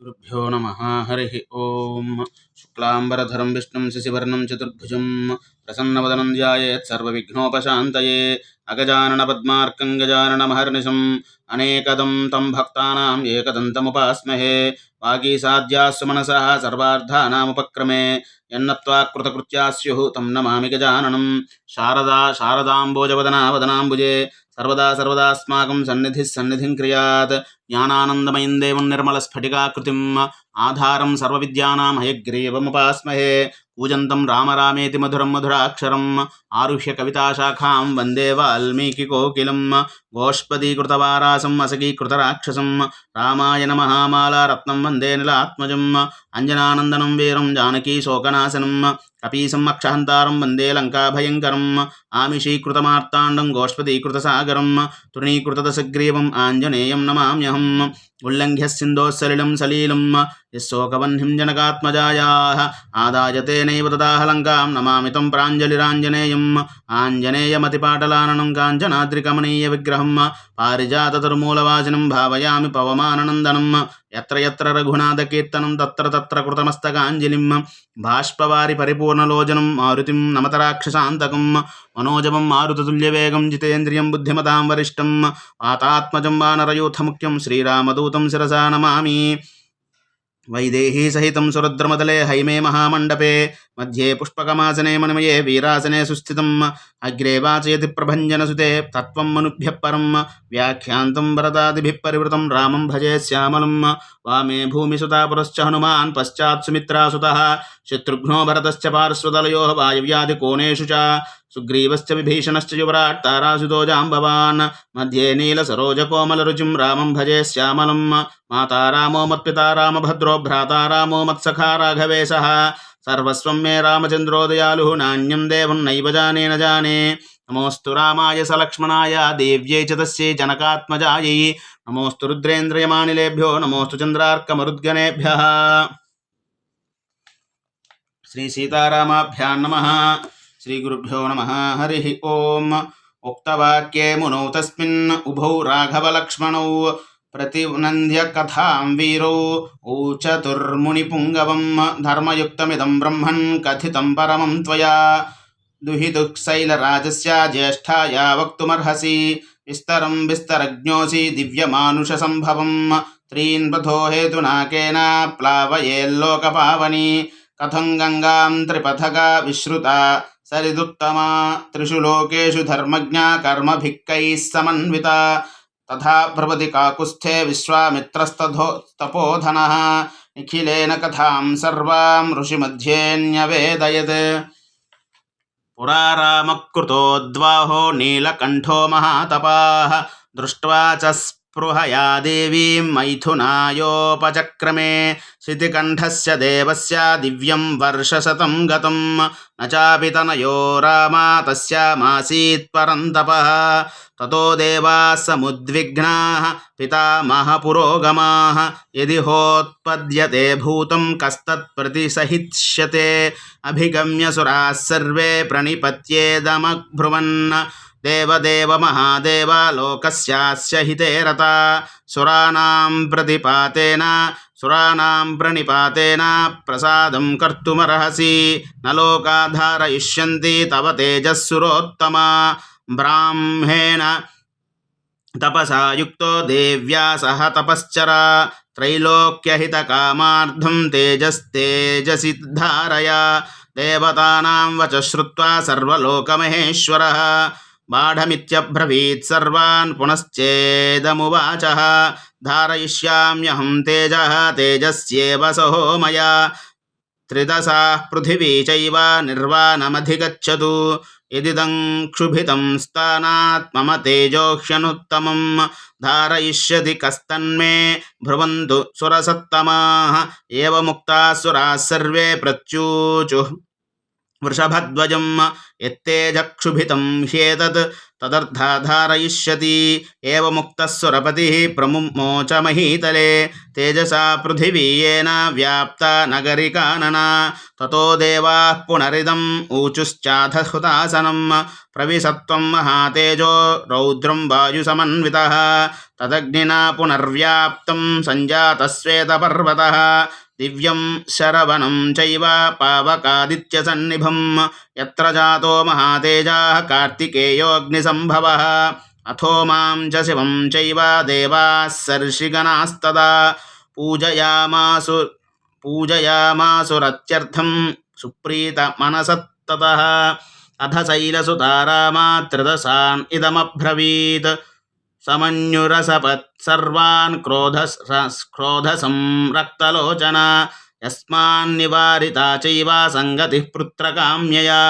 गुरुभ्यो नम। हरि ओम। शुक्लाम्बरधरं विष्णु शशिवर्णं चतुर्भुजं ప్రసన్నవదనం ధ్యాయేత్ సర్వవిఘ్నోపశాంతయే అగజానన పద్మార్కం గజానన మహర్నిశం అనేకదం తం భక్తానాం ఏకదంతముపాస్మహే వాగీసాధ్యాస్సు మనసా సర్వార్థానాముపక్రమే ఎన్నత్వా కృతకృత్యా స్యుః తం నమామి గజాననం శారదా శారదాంబోజవదనా వదనాంబుజే సర్వదా సర్వదాస్మాకం సన్నిధి సన్నిధిం క్రియాత్ జ్ఞానానందమయం దేవం నిర్మలస్ఫటికాకృతిం ఆధారం సర్వవిద్యానాం హయగ్రీవముపాస్మహే కూజంతం రామరామేతి మధురం మధురాక్షరం आरुह्य कविताशाखां वंदे वाल्मीकिकोकिलं गोष्पदीकृतवारासम् असकीकृतराक्षसं रामायण महामालारत्नं वंदे निलात्मजम्, अञ्जनानन्दनं वीरं जानकीशोकनाशनं कपीसम् अक्षहन्तारं वंदे लङ्काभयङ्करम्, आमिषीकृतमार्ताण्डं गोष्पदीकृतसागरं तृणीकृतदशग्रीवम् आञ्जनेयं नमाम्यहम्, उल्लङ्घ्य सिन्धोः सलिलं सलीलं यस्शोकवह्निं जनकात्मजायाः आदाय तेनैव तदाह लङ्कां नमामि तं प्राञ्जलिराञ्जनेयम्। ఆంజనేయం ఆంజనేయమతిపాటలాననం కాంచనాద్రికమనీయ విగ్రహం పారిజాతరుమూలవాసినం భావయామి పవమానందనం ఎత్ర ఎత్ర రఘునాథకీర్తనం తత్ర తత్ర కృతమస్తకాంజలిం. బాష్పవారి పరిపూర్ణలోచనం మారుతిం నమతరాక్షసాంతకం మనోజమం మారుతతుల్యవేగం జితేంద్రియం బుద్ధిమతాం వరిష్టం. ఆతాత్మజం వానరయూథముఖ్యం శ్రీరామదూతం శిరసా నమామి. వైదేహీ సహితం సురద్రమదలే హైమే మహామండపే. మధ్యే పుష్పకమాసనే మణిమయే వీరాసనే సుస్థితం. అగ్రే వాచయతి ప్రభంజనసుతే తత్వం మనుభ్య పరం. వ్యాఖ్యాంతం వరదాదిభి పరివృతం. రామం భజే శ్యామలం. వామే భూమిసుతాపురశ్చ హనుమాన్ పశ్చాత్ సుమిత్రాసుత. శత్రుఘ్నో భరతశ్చ పార్శ్వతలయో వాయవ్యాది కోణేషు చ. సుగ్రీవశ్చ విభీషణశ్చ యువరాట్ తారాసుతో జాంబవాన్ మధ్యే నీల సరోజ కోమల రుచిం రామం భజే శ్యామలం మాతా రామో మత్పితా రామభద్రో భ్రాతా మత్సఖా రాఘవేశ సర్వస్వం మే రామచంద్రోదయాలు నాణ్యం దేవం నైవ జానే జానే నమోస్తు రామాయ సలక్ష్మణాయ దేవ్యై చ తస్యై జనకాత్మజాయై నమోస్తు రుద్రేంద్రియమానిలేభ్యో నమోస్తు చంద్రార్కమరుద్గణేభ్య శ్రీ సీతారామాభ్యా నమ श्रीगुरुभ्यो नमः। हरिः ॐ उक्तवाक्ये मुनौ तस्मिन् उभौ राघवलक्ष्मणौ प्रतिनन्द्य कथां वीरौ। ऊचतुर्मुनिपुङ्गवं धर्मयुक्तमिदं ब्रह्मन् कथितं परमं त्वया। दुहितुक्शैलराजस्य ज्येष्ठाया वक्तुमर्हसि। विस्तरं विस्तरज्ञोऽसि दिव्यमानुषसम्भवं त्रीन् पथो हेतुना केन प्लावयेल्लोकपावनि। कथं गङ्गां त्रिपथगा विश्रुता। सरिदुत्तमा त्रिषु लोकेषु धर्मज्ञा कर्मभिः कैः समन्विता तथा भ्रवति काकुत्स्थे विश्वामित्रस्तथो तपोधनः निखिलेन कथां सर्वां ऋषिमध्येऽन्यवेदयत् पुरा रामकृतोद्वाहो नीलकण्ठो महातपाः दृष्ट्वा च स्पृहया देवीं मैथुनायोपचक्रमे शितिकण्ठस्य देवस्य दिव्यं वर्षशतं गतं न चापि तनयो रामा तस्यामासीत् परन्तपः ततो देवाः समुद्विग्नाः पितामहपुरोगमाः यदि होत्पद्यते भूतं कस्तत्प्रतिसहिष्यते अभिगम्य सुराः सर्वे प्रणिपत्येदमब्रुवन् देवदेव महादेव लोकस्यास्य हिते रता। सुराणां प्रतिपातेन सुराणां प्रणिपातेन प्रसादं कर्तुमर्हसि। न लोका धारयिष्यन्ति तव तेजःसुरोत्तमा ब्राह्मेण तपसा युक्तो देव्या सह तपश्चरा। त्रैलोक्यहितकामार्थं तेजस्तेजसि धारय। देवतानां वच श्रुत्वा सर्वलोकमहेश्वरः। बाढमित्यब्रवीत् सर्वान् पुनश्चेदमुवाचः। धारयिष्याम्यहं तेजः, तेजस्येव सहो मया त्रिदशाः पृथिवी चैव निर्वाणमधिगच्छतु। यदिदं क्षुभितं स्थानात् मम तेजोह्यनुत्तमं धारयिष्यति कस्तन्मे, भ्रुवन्तु सुरसत्तमाः। एवमुक्ताः सुराः सर्वे प्रच्यूचुः वृषभध्वजं यत्तेजक्षुभितं ह्येतत् तदर्था धारयिष्यति एवमुक्तः सुरपतिः प्रमुमोच महीतले तेजसा पृथिवी येन व्याप्ता नगरिकानना। ततो देवाः पुनरिदम् ऊचुश्चाथ हुतासनं प्रविशत्वं महातेजो रौद्रं वायुसमन्वितः। तदग्निना पुनर्व्याप्तं सञ्जातश्वेतपर्वतः दिव्यं शरवणं चैव पावकादित्यसन्निभं यत्र जातो महातेजाः कार्तिकेयोऽग्निसम्भवः। अथो माँ च शिवं चैव देवाः सर्षिगणास्तदा। पूजयामासु, पूजयामासुरत्यर्थं सुप्रीतमनसत्ततः। अथ शैलसुतारामात्रिदशान् इदमब्रवीत्। क्रोधस् क्रोधसंरक्तलोचना यस्मान्निवारिता चैव सङ्गतिः पुत्रकाम्यया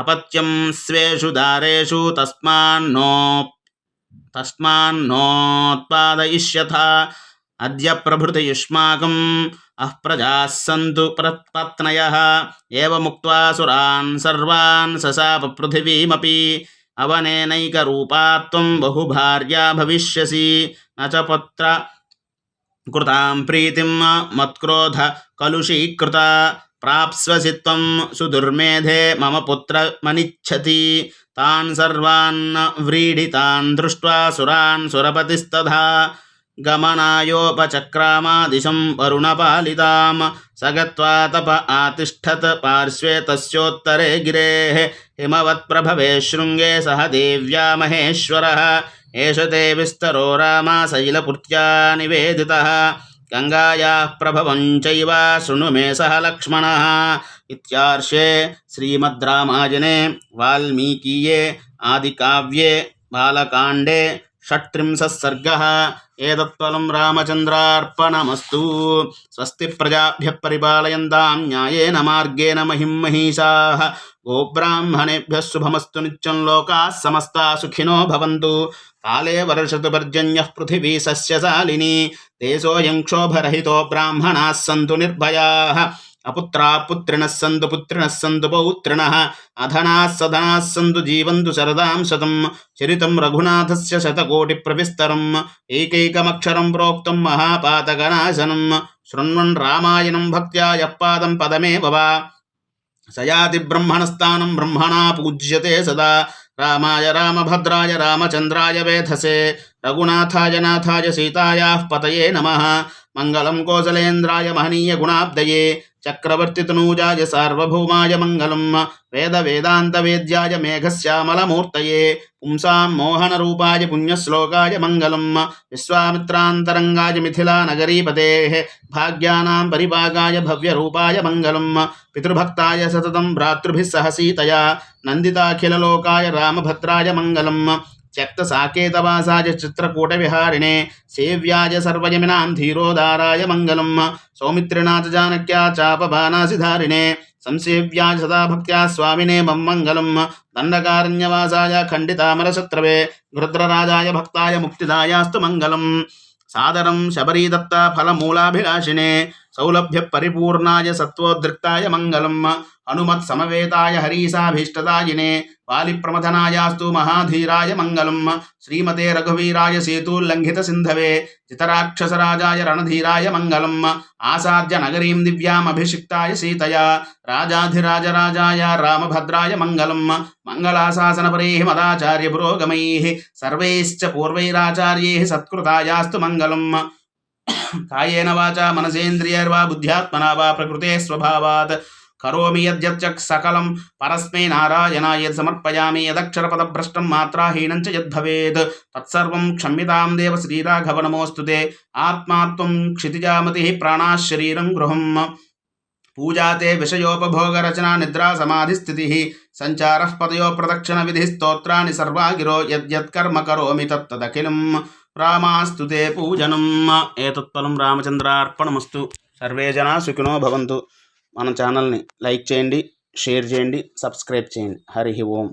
अपत्यं स्वेषु दारेषु तस्मान्नो तस्मान्नोत्पादयिष्यथा अद्य प्रभृति युष्माकम् अः प्रजाः सन्तु प्रत्पत्नयः एवमुक्त्वा सुरान् सर्वान् ससाप అవనేనైకరూపాత్వం బహుభార్యా భవిష్యసి న చ పుత్ర కృతాం ప్రీతిం మత్క్రోధ కలుషీకృత ప్రాప్స్వసి త్వం సుదుర్మేధే మమ పుత్రమనిచ్చతి తాన్ సర్వాన్ వ్రీడితాన్ దృష్ట్వా సురాన్ సురపతిస్తథా गमनायोपचक्रामादिशं वरुणपालितां स गत्वा तप आतिष्ठत् पार्श्वे तस्योत्तरे गिरेः हिमवत्प्रभवे शृङ्गे सह देव्या महेश्वरः एष ते विस्तरो रामा शैलपुत्र्या निवेदितः गङ्गायाः प्रभवं चैव शृणु मे सह लक्ष्मणः इत्यार्षे श्रीमद् रामायणे वाल्मीकीये आदिकाव्ये बालकाण्डे षट्त्रिंशः सर्गः एतत्फलं रामचन्द्रार्पणमस्तु स्वस्ति प्रजाभ्यः परिपालयन्तां न्यायेन मार्गेण महिं महिषाः गोब्राह्मणेभ्यः शुभमस्तु नित्यं लोकाः समस्ताः सुखिनो भवन्तु काले वर्षतु पर्जन्यः पृथिवी सस्यशालिनी देशोऽयं क्षोभरहितो ब्राह्मणाः सन्तु निर्भयाः అపుత్రా పుత్రిణః సందు పుత్రిణః సందు పౌత్రిణః అధనాः సధనాः సందు జీవందు శరదాం శతం చరితం రఘునాథస్య శతకోటి ప్రవిస్తరం ఏకైకమక్షరం ప్రోక్తం మహాపాతకనాశనం శృణ్వన్ రామాయణం భక్త్యా యఃపాదం పదమే భవ సయాతి బ్రహ్మణస్థానం బ్రహ్మణా పూజ్యతే సదా రామాయ రామభద్రాయ రామచంద్రాయ వేధసే రఘునాథాయ నాథాయ సీతాయాః పతయే నమః మంగళం కోసలేంద్రాయ మహనీయ గుణాబ్దయే చక్రవర్తితనూజాయ సార్వభౌమాయ మంగళం వేద వేదాంత వేద్యాయ మేఘశ్యామలమూర్తయే. పుంసాం మోహన రూపాయ పుణ్యశ్లోకాయ మంగళం విశ్వామిత్రాంతరంగాయ మిథిలానగరీపతే భాగ్యానాం పరిభాగాయ భవ్య రూపాయ మంగళం పితృభక్తాయ సతతం భ్రాతృభిస్సహ సీతయా. నందితాఖిలలోకాయ రామభద్రాయ మంగళం శక్తసాకేతవాసాయ చిత్రకూట విహారిణే సేవ్యాయ సర్వయమినాం ధీరోదారాయ మంగళం సౌమిత్రినాథ జానక్యా చాపబానాసిధారిణే సంసేవ్యాయ సదా భక్త్యా స్వామినే మమ్మంగళం దండకారణ్యవాసాయ ఖండితామరశత్రవే రుద్రరాజాయ భక్తాయ ముక్తిదాయాస్తు మంగళం సాదరం శబరీదత్త ఫలమూలాభిలాషిణే సౌలభ్య పరిపూర్ణాయ సత్వోద్రిక్తాయ మంగళం. హనుమత్ సమవేతాయ హరీసాభీష్టదాయినే వాలిప్రమథనాయాస్తు మహాధీరాయ మంగళం. శ్రీమతే రఘువీరాయ సేతూల్లంఘిత సింధవే. చితరాక్షసరాజాయ రణధీరాయ మంగళం. ఆసాద్య నగరీం దివ్యామభిషిక్తాయ సీతయా. రాజాధిరాజరాజాయ రామభద్రాయ మంగళం. మంగళాశాసనపరై మదాచార్య పురోగమై సర్వైశ్చ పూర్వైరాచార్యై సత్కృతాయాస్తు మంగళం. కాయేన వాచ మనసేంద్రియర్వా బుద్ధ్యాత్మనా వా ప్రకృతే స్వభావాత్ కరోమి యద్యచ్చక్ సకలం పరస్మై నారాయణాయ సమర్పయామి యదక్షరపదభ్రష్టం మాత్రాహీనం చ యద్భవేత్ తత్సర్వం క్షమ్యతాం దేవ శ్రీరాఘవ నమోస్తుతే ఆత్మాత్వం క్షితిజామతి ప్రాణాశరీరం గృహం పూజాతే విషయోపభోగరచనా నిద్రా సమాధిస్థితి సంచార పదయో ప్రదక్షిణ విధి స్తోత్రాన్ని సర్వాగిరో యద్యత్కర్మ కరోమి తత్తదఖిలం రామాస్తు తే పూజనం. ఏతత్ఫలం రామచంద్రార్పణమస్తు. సర్వే జనా సుఖినో భవంతు. మన ఛానల్ని లైక్ చేయండి షేర్ చేయండి సబ్స్క్రైబ్ చేయండి. హరి ఓం.